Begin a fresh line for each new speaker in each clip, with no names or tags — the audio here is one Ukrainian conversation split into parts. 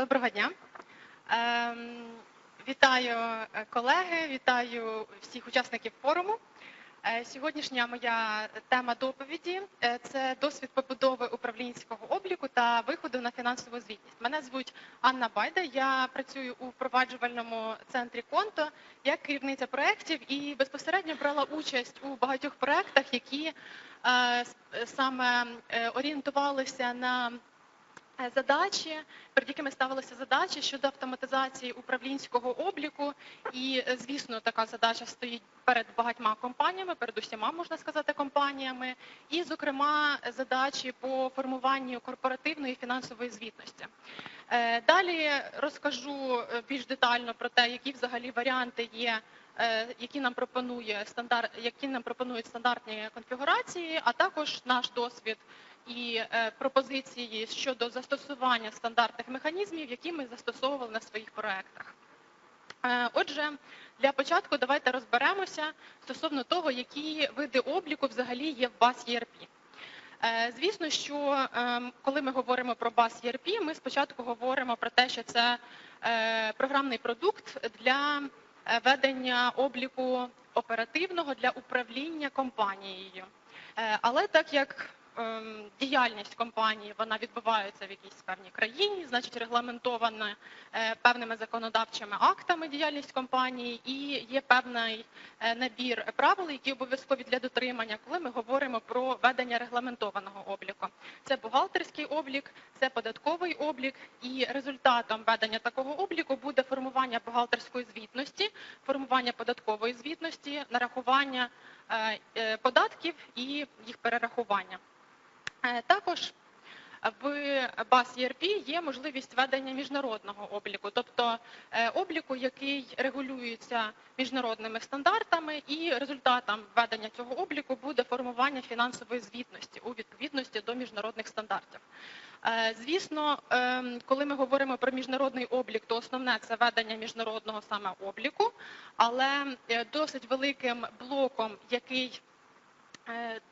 Доброго дня. Ем, Вітаю е, колеги, вітаю всіх учасників форуму. Е, Сьогоднішня моя тема доповіді е, це досвід побудови управлінського обліку та виходу на фінансову звітність. Мене звуть Анна Байда. Я працюю у впроваджувальному центрі Конто як керівниця проєктів і безпосередньо брала участь у багатьох проєктах, які саме орієнтувалися на задачі, перед якими ставилися задачі щодо автоматизації управлінського обліку. І, е, звісно, така задача стоїть перед багатьма компаніями, перед усіма можна сказати компаніями, і, зокрема, задачі по формуванню корпоративної фінансової звітності. Е, Далі розкажу е, більш детально про те, які взагалі варіанти є. е, Які нам пропонує стандарт, які нам пропонують стандартні конфігурації, а також наш досвід і пропозиції щодо застосування стандартних механізмів, які ми застосовували на своїх проектах. Е, Отже, для початку давайте розберемося стосовно того, які види обліку взагалі є в BAS ERP. Е, Звісно, що ем, коли ми говоримо про BAS ERP, ми спочатку говоримо про те, що це е, програмний продукт для е, ведення обліку оперативного для управління компанією. Е, Але так як діяльність компанії вона відбувається в якійсь певній країні, значить регламентована е, певними законодавчими актами діяльність компанії, і є певний е, набір правил, які обов'язкові для дотримання, коли ми говоримо про ведення регламентованого обліку. Це бухгалтерський облік, це податковий облік, і результатом ведення такого обліку буде формування бухгалтерської звітності, формування податкової звітності, нарахування е, податків і їх перерахування. Е, Також в BAS ERP є можливість ведення міжнародного обліку, тобто е, обліку, який регулюється міжнародними стандартами, і результатом ведення цього обліку буде формування фінансової звітності у відповідності до міжнародних стандартів. Е, Звісно, ем, коли ми говоримо про міжнародний облік, то основне це ведення міжнародного саме обліку, але е, досить великим блоком, який е,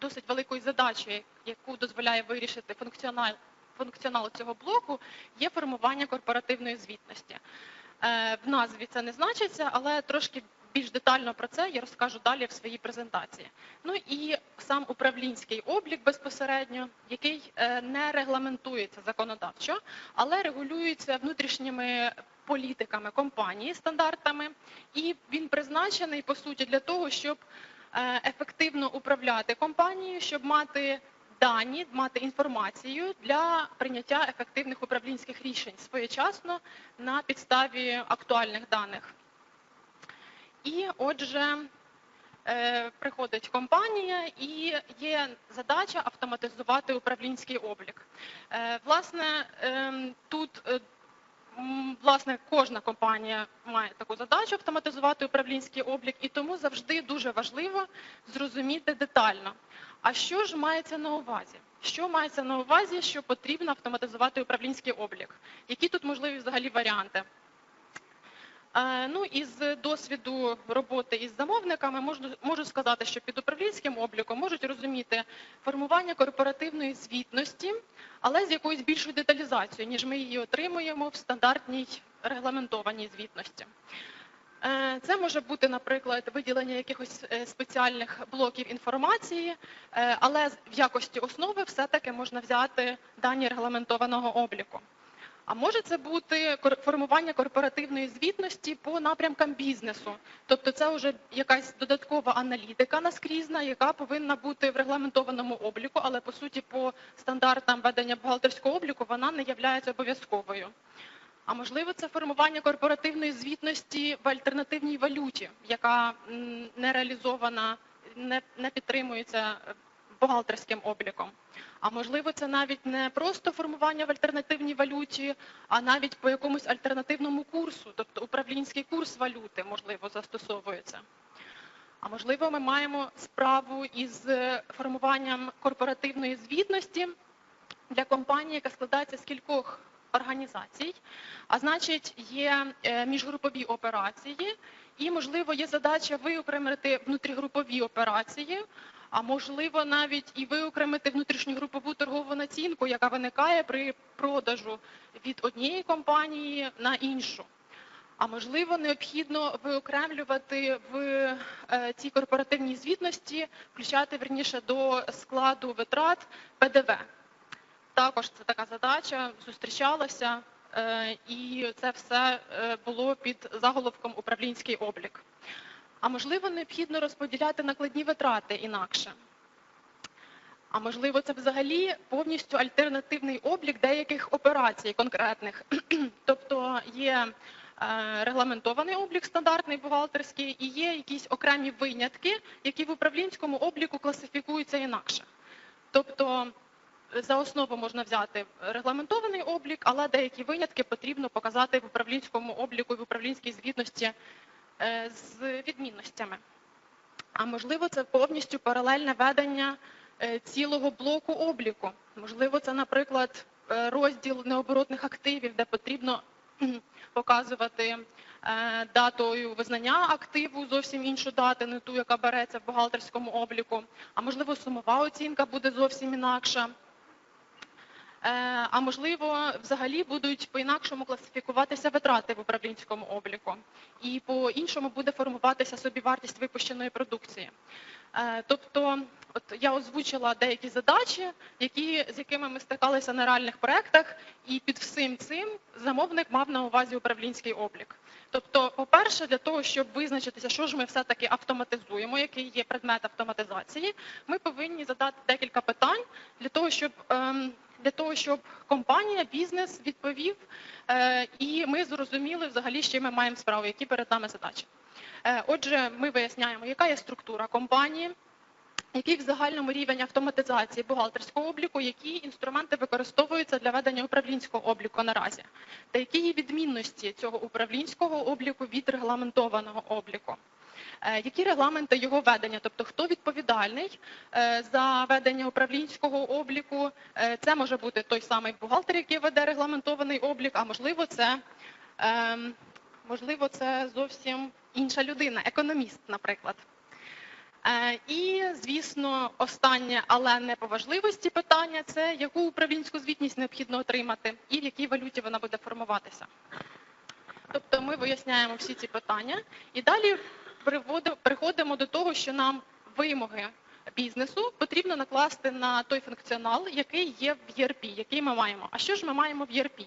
досить великою задачею, яку дозволяє вирішити функціонал, функціонал цього блоку, є формування корпоративної звітності. Е, В назві це не значиться, але трошки більш детально про це я розкажу далі в своїй презентації. Ну і сам управлінський облік безпосередньо, який е, не регламентується законодавчо, але регулюється внутрішніми політиками компанії, стандартами, і він призначений по суті для того, щоб е, ефективно управляти компанією, щоб мати дані, мати інформацію для прийняття ефективних управлінських рішень своєчасно на підставі актуальних даних. І отже, е, приходить компанія і є задача автоматизувати управлінський облік. Е, Власне, ем, тут е, власне кожна компанія має таку задачу автоматизувати управлінський облік, і тому завжди дуже важливо зрозуміти детально. А що ж мається на увазі? Що мається на увазі, що потрібно автоматизувати управлінський облік? Які тут можливі взагалі варіанти? Ну, із досвіду роботи із замовниками можу, можу сказати, що під управлінським обліком можуть розуміти формування корпоративної звітності, але з якоюсь більшою деталізацією, ніж ми її отримуємо в стандартній регламентованій звітності. Е, Це може бути, наприклад, виділення якихось е, спеціальних блоків інформації, е, але в якості основи все-таки можна взяти дані регламентованого обліку. А може це бути формування корпоративної звітності по напрямкам бізнесу. Тобто це вже якась додаткова аналітика наскрізна, яка повинна бути в регламентованому обліку, але по суті по стандартам ведення бухгалтерського обліку вона не є обов'язковою. А можливо, це формування корпоративної звітності в альтернативній валюті, яка не реалізована, не, не підтримується бухгалтерським обліком. А можливо, це навіть не просто формування в альтернативній валюті, а навіть по якомусь альтернативному курсу, тобто управлінський курс валюти, можливо, застосовується. А можливо, ми маємо справу із формуванням корпоративної звітності для компанії, яка складається з кількох організацій, а значить, є е, міжгрупові операції, і, можливо, є задача виокремити внутрігрупові операції, а можливо навіть і виокремити внутрішню групову торгову націнку, яка виникає при продажу від однієї компанії на іншу. А можливо, необхідно виокремлювати в е, цій корпоративній звітності, включати верніше до складу витрат ПДВ. Також це така задача зустрічалася, е, і це все е, було під заголовком управлінський облік. А можливо, необхідно розподіляти накладні витрати інакше. А можливо, це взагалі повністю альтернативний облік деяких операцій конкретних. тобто є е, регламентований облік стандартний бухгалтерський і є якісь окремі винятки, які в управлінському обліку класифікуються інакше. Тобто за основу можна взяти регламентований облік, але деякі винятки потрібно показати в управлінському обліку і в управлінській звітності е, з відмінностями. А можливо, це повністю паралельне ведення е, цілого блоку обліку. Можливо, це, наприклад, е, розділ необоротних активів, де потрібно показувати е, датою визнання активу, зовсім іншу дату, не ту, яка береться в бухгалтерському обліку. А можливо, сумова оцінка буде зовсім інакша. Е, а можливо, взагалі будуть по-інакшому класифікуватися витрати в управлінському обліку, і по-іншому буде формуватися собівартість випущеної продукції. Е, тобто, от я озвучила деякі задачі, які, з якими ми стикалися на реальних проєктах, і під всім цим замовник мав на увазі управлінський облік. Тобто, по-перше, для того, щоб визначитися, що ж ми все-таки автоматизуємо, який є предмет автоматизації, ми повинні задати декілька питань для того, щоб ем, для того, щоб компанія, бізнес відповів, е, і ми зрозуміли взагалі, чим ми маємо справу, які перед нами задачі. Е, отже, ми виясняємо, яка є структура компанії, який в загальному рівень автоматизації бухгалтерського обліку, які інструменти використовуються для ведення управлінського обліку наразі, та які є відмінності цього управлінського обліку від регламентованого обліку. Е, які регламенти його ведення, тобто хто відповідальний е, за ведення управлінського обліку? Е, це може бути той самий бухгалтер, який веде регламентований облік, а можливо, це ем, можливо, це зовсім інша людина, економіст, наприклад. І, звісно, останнє, але не по важливості питання це яку управлінську звітність необхідно отримати і в якій валюті вона буде формуватися. Тобто ми виясняємо всі ці питання і далі приходимо до того, що нам вимоги бізнесу потрібно накласти на той функціонал, який є в ERP, який ми маємо. А що ж ми маємо в ERP?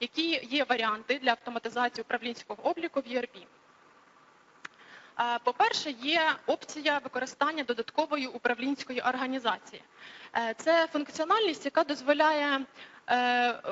Які є варіанти для автоматизації управлінського обліку в ERP? По-перше, є опція використання додаткової управлінської організації. Е, це функціональність, яка дозволяє Е,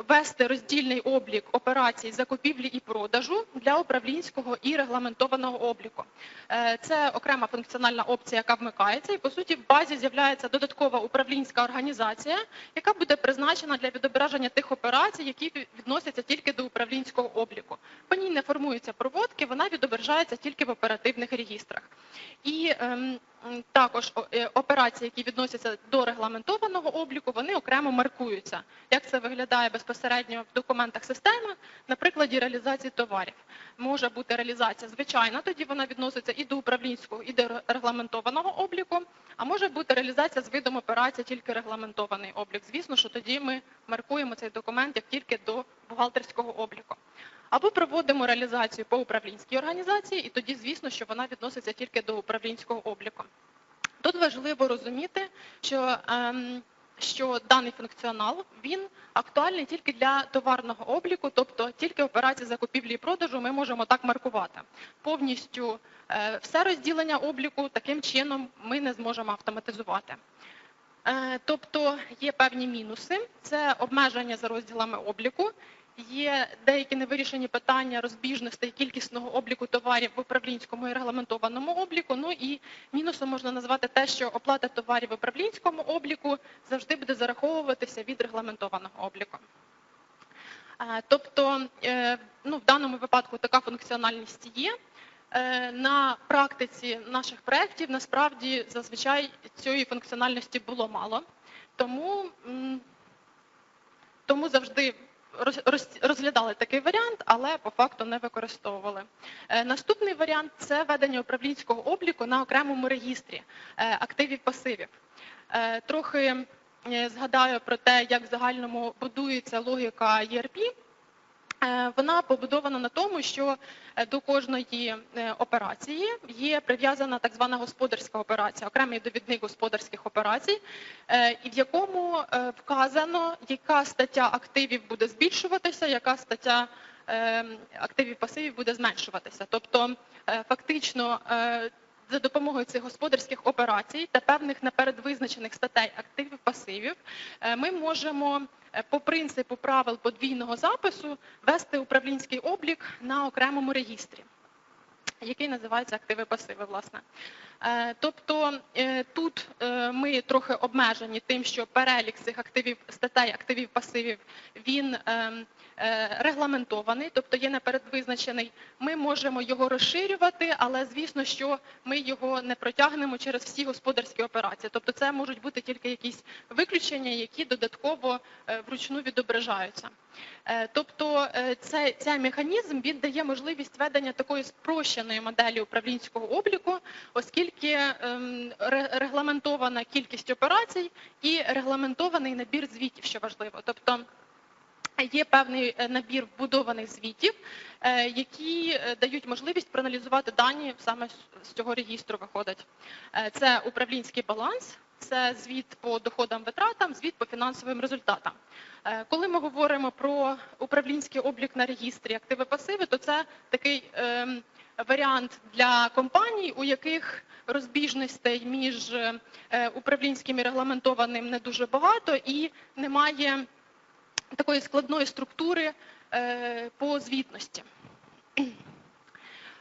вести роздільний облік операцій закупівлі і продажу для управлінського і регламентованого обліку. Е, це окрема функціональна опція, яка вмикається, і по суті в базі з'являється додаткова управлінська організація, яка буде призначена для відображення тих операцій, які відносяться тільки до управлінського обліку. По ній не формуються проводки, вона відображається тільки в оперативних регістрах. І ем, також е, операції, які відносяться до регламентованого обліку, вони окремо маркуються. Як це виглядає безпосередньо в документах системи, на прикладі реалізації товарів. Може бути реалізація звичайна, тоді вона відноситься і до управлінського, і до регламентованого обліку, а може бути реалізація з видом операції тільки регламентований облік. Звісно, що тоді ми маркуємо цей документ як тільки до бухгалтерського обліку. Або проводимо реалізацію по управлінській організації, і тоді, звісно, що вона відноситься тільки до управлінського обліку. Тут важливо розуміти, що ем, що даний функціонал він актуальний тільки для товарного обліку, тобто тільки операції закупівлі і продажу ми можемо так маркувати. Повністю е, все розділення обліку таким чином ми не зможемо автоматизувати. Е, тобто є певні мінуси, це обмеження за розділами обліку, Є деякі невирішені питання розбіжностей кількісного обліку товарів в управлінському і регламентованому обліку. Ну і мінусом можна назвати те, що оплата товарів в управлінському обліку завжди буде зараховуватися від регламентованого обліку. Тобто, е, ну, в даному випадку така функціональність є. Е, на практиці наших проєктів насправді зазвичай цієї функціональності було мало, тому, тому завжди розглядали такий варіант, але по факту не використовували. Е, Наступний варіант це ведення управлінського обліку на окремому регістрі е, активів пасивів. Е, Трохи згадаю про те, як в загальному будується логіка ERP. Е, Вона побудована на тому, що е, до кожної е, операції є прив'язана так звана господарська операція, окремий довідник господарських операцій, і в якому вказано, яка стаття активів буде збільшуватися, яка стаття е, активів пасивів буде зменшуватися. Тобто, фактично. За допомогою цих господарських операцій та певних наперед визначених статей активів пасивів е, ми можемо е, по принципу правил подвійного запису вести управлінський облік на окремому регістрі, який називається активи пасиви. Власне, Е, тобто тут ми трохи обмежені тим, що перелік цих активів статей активів пасивів він ем, регламентований, тобто є наперед визначений. Ми можемо його розширювати, але звісно, що ми його не протягнемо через всі господарські операції. Тобто, це можуть бути тільки якісь виключення, які додатково е, вручну відображаються. Е, Тобто е, цей, цей механізм він дає можливість ведення такої спрощеної моделі управлінського обліку, оскільки ем, регламентована кількість операцій і регламентований набір звітів, що важливо. Тобто Є певний е, набір вбудованих звітів, е, які е, дають можливість проаналізувати дані саме з- цього регістру виходить. Це управлінський баланс, це звіт по доходам витратам, звіт по фінансовим результатам. Коли ми говоримо про управлінський облік на регістрі активи пасиви, то це такий ем, варіант для компаній, у яких розбіжностей між управлінським і регламентованим не дуже багато і немає такої складної структури е, по звітності.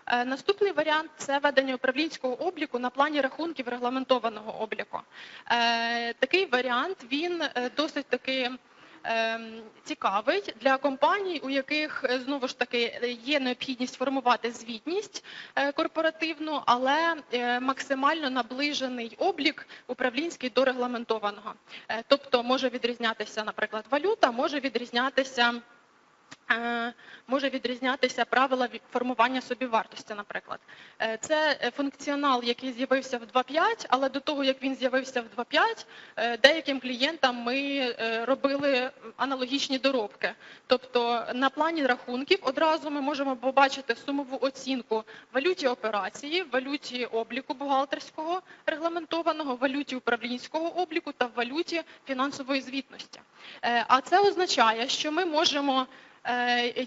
Е, Наступний варіант це ведення управлінського обліку на плані рахунків регламентованого обліку. Е, Такий варіант він досить таки цікавий для компаній, у яких е, знову ж таки є необхідність формувати звітність е, корпоративну, але е, максимально наближений облік управлінський до регламентованого. Тобто може відрізнятися, наприклад, валюта, може відрізнятися. Е, Може відрізнятися правила формування собівартості, наприклад. Е, Це е, функціонал, який з'явився в 2.5, але до того, як він з'явився в 2.5, е, деяким клієнтам ми робили аналогічні доробки. Тобто на плані рахунків одразу ми можемо побачити сумову оцінку валюті операції, валюті обліку бухгалтерського регламентованого, валюті управлінського обліку та валюті фінансової звітності. А це означає, що ми можемо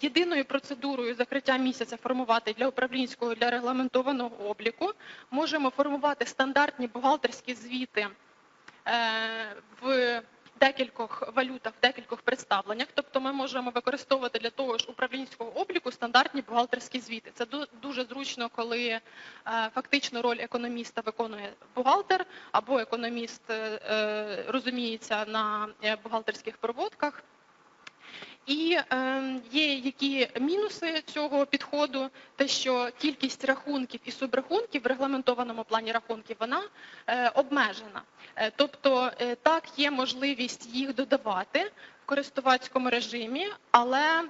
єдиною процедурою закриття місяця формувати для управлінського для регламентованого обліку. Можемо формувати стандартні бухгалтерські звіти е, в декількох валютах, в декількох представленнях. Тобто ми можемо використовувати для того ж управлінського обліку стандартні бухгалтерські звіти. Це дуже зручно, коли е, фактично роль економіста виконує бухгалтер або економіст е, е, розуміється на е, бухгалтерських проводках. І е, є які мінуси цього підходу, те, що кількість рахунків і субрахунків в регламентованому плані рахунків вона е, обмежена. Е, тобто е, так є можливість їх додавати в користувацькому режимі, але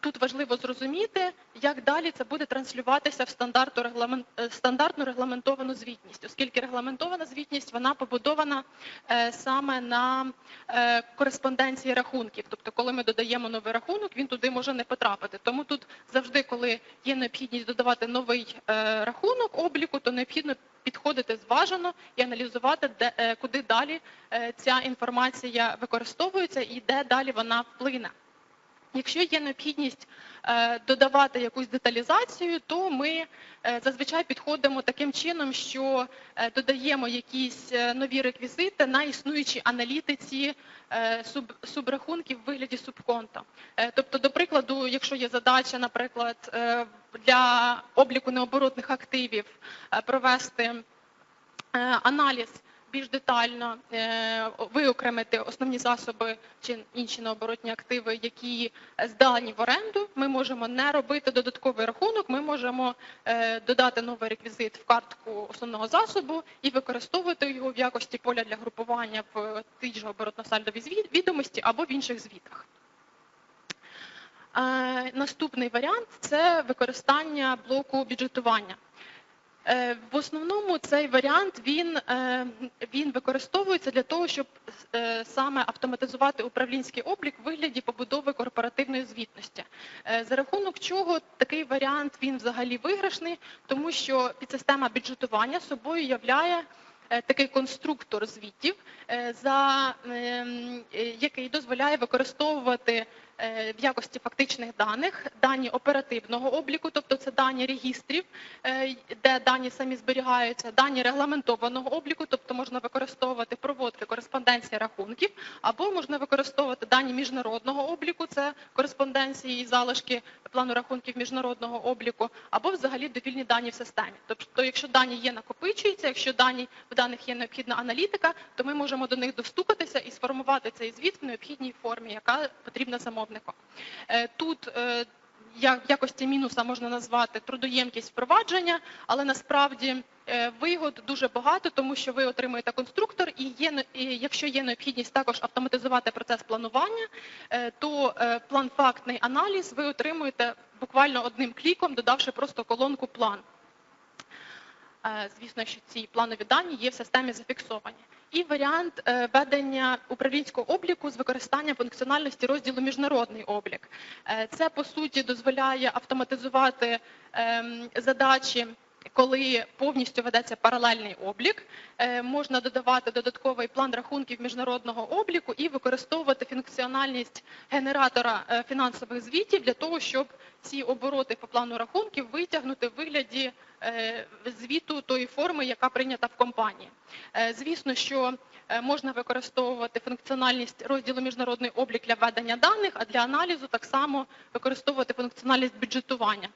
тут важливо зрозуміти, як далі це буде транслюватися в е, стандартну регламентовану звітність, оскільки регламентована звітність вона побудована е, саме на е, кореспонденції рахунків. Тобто, коли ми додаємо новий рахунок, він туди може не потрапити. Тому тут завжди, коли є необхідність додавати новий рахунок обліку, то необхідно підходити зважено і аналізувати, куди далі ця інформація використовується і де далі вона вплине. Якщо є необхідність е, додавати якусь деталізацію, то ми е, зазвичай підходимо таким чином, що е, додаємо якісь нові реквізити на існуючій аналітиці субрахунків в вигляді субконта. Тобто, до прикладу, якщо є задача, наприклад, для обліку необоротних активів провести аналіз більш детально е, виокремити основні засоби чи інші необоротні активи, які здані в оренду. Ми можемо не робити додатковий рахунок, ми можемо е, додати новий реквізит в картку основного засобу і використовувати його в якості поля для групування в тій же оборотно-сальдовій відомості або в інших звітах. Е, Наступний варіант це використання блоку бюджетування. Е, В основному цей варіант він, е, він використовується для того, щоб е, саме автоматизувати управлінський облік в вигляді побудови корпоративної звітності. За рахунок чого такий варіант він взагалі виграшний, тому що підсистема бюджетування собою являє такий конструктор звітів, за, ем, який дозволяє використовувати в якості фактичних даних дані оперативного обліку, тобто це дані регістрів, е, де дані самі зберігаються, дані регламентованого обліку, тобто можна використовувати проводки кореспонденції рахунків, або можна використовувати дані міжнародного обліку, це кореспонденції і залишки плану рахунків міжнародного обліку, або взагалі довільні дані в системі. Тобто, якщо дані є накопичуються, якщо дані в даних є необхідна аналітика, то ми можемо до них достукатися і сформувати цей звіт в необхідній формі, яка потрібна замовнику. Е, Тут е, в якості мінуса можна назвати трудоємкість впровадження, але насправді е, вигод дуже багато, тому що ви отримуєте конструктор, і і якщо є необхідність також автоматизувати процес планування, е, то е, план-фактний аналіз ви отримуєте буквально одним кліком, додавши просто колонку план. Е, Звісно, що ці планові дані є в системі зафіксовані. І варіант е, ведення управлінського обліку з використанням функціональності розділу міжнародний облік. Е, Це по суті дозволяє автоматизувати ем, задачі. Коли повністю ведеться паралельний облік, е, можна додавати додатковий план рахунків міжнародного обліку і використовувати функціональність генератора е, фінансових звітів для того, щоб ці обороти по плану рахунків витягнути в вигляді е, звіту тої форми, яка прийнята в компанії. Звісно, що можна використовувати функціональність розділу міжнародний облік для введення даних, а для аналізу так само використовувати функціональність бюджетування.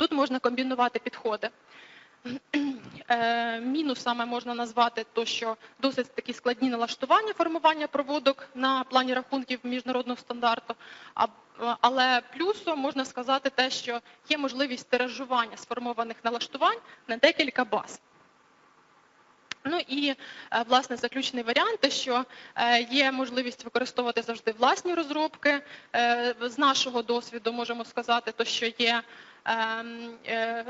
Тут можна комбінувати підходи. Е, Мінусами можна назвати то, що досить такі складні налаштування формування проводок на плані рахунків міжнародного стандарту. Але плюсом можна сказати те, що є можливість тиражування сформованих налаштувань на декілька баз. Ну і е, власне заключний варіант, що е, є можливість використовувати завжди власні розробки. З нашого досвіду можемо сказати, то що є. Ем, е,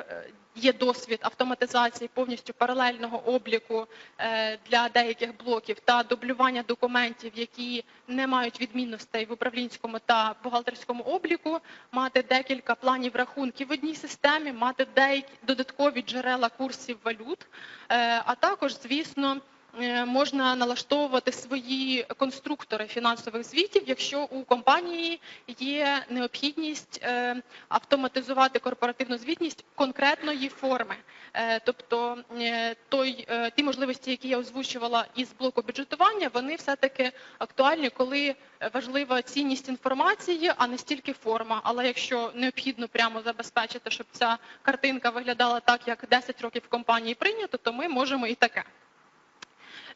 Є досвід автоматизації повністю паралельного обліку е, для деяких блоків та дублювання документів, які не мають відмінностей в управлінському та бухгалтерському обліку, мати декілька планів рахунків в одній системі, мати деякі додаткові джерела курсів валют, е, а також, звісно, е, можна налаштовувати свої конструктори фінансових звітів, якщо у компанії є необхідність е, автоматизувати корпоративну звітність конкретної форми. Е, Тобто е, той, е, ті можливості, які я озвучувала із блоку бюджетування, вони все-таки актуальні, коли важлива цінність інформації, а не стільки форма. Але якщо необхідно прямо забезпечити, щоб ця картинка виглядала так, як 10 років в компанії прийнято, то ми можемо і таке.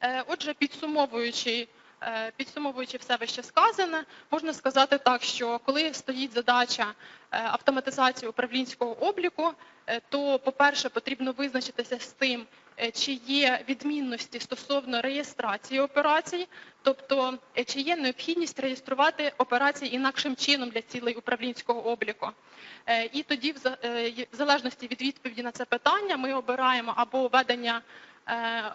Е, Отже, підсумовуючи, е, підсумовуючи все вище сказане, можна сказати так, що коли стоїть задача е, автоматизації управлінського обліку, то, по-перше, потрібно визначитися з тим, чи є відмінності стосовно реєстрації операцій, тобто чи є необхідність реєструвати операції інакшим чином для цілей управлінського обліку. І тоді, в залежності від відповіді на це питання, ми обираємо або ведення е,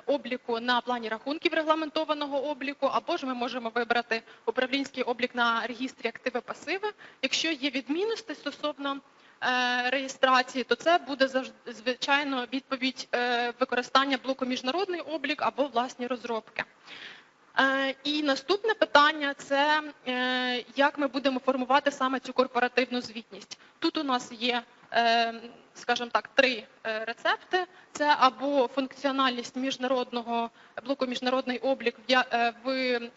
обліку на плані рахунків регламентованого обліку, або ж ми можемо вибрати управлінський облік на регістрі активи-пасиви. Якщо є відмінності стосовно е, реєстрації, то це буде звичайно відповідь е, використання блоку міжнародний облік або власні розробки. Е, І наступне питання це е, як ми будемо формувати саме цю корпоративну звітність. Тут у нас є, е, скажімо так, три е, рецепти: це або функціональність міжнародного блоку міжнародний облік в е, в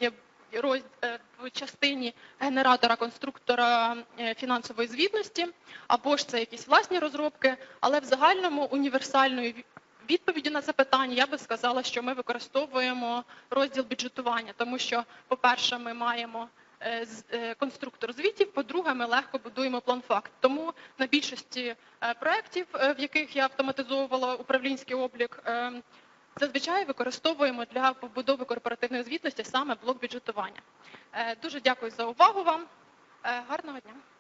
е, в частині генератора конструктора фінансової звітності, або ж це якісь власні розробки, але в загальному універсальною ві- відповіддю на це питання я би сказала, що ми використовуємо розділ бюджетування, тому що, по-перше, ми маємо конструктор звітів, по-друге, ми легко будуємо план факт. Тому на більшості е, проєктів, е, в яких я автоматизовувала управлінський облік, е, зазвичай використовуємо для побудови корпоративної звітності саме блок бюджетування. Е, Дуже дякую за увагу вам. Е, Гарного дня.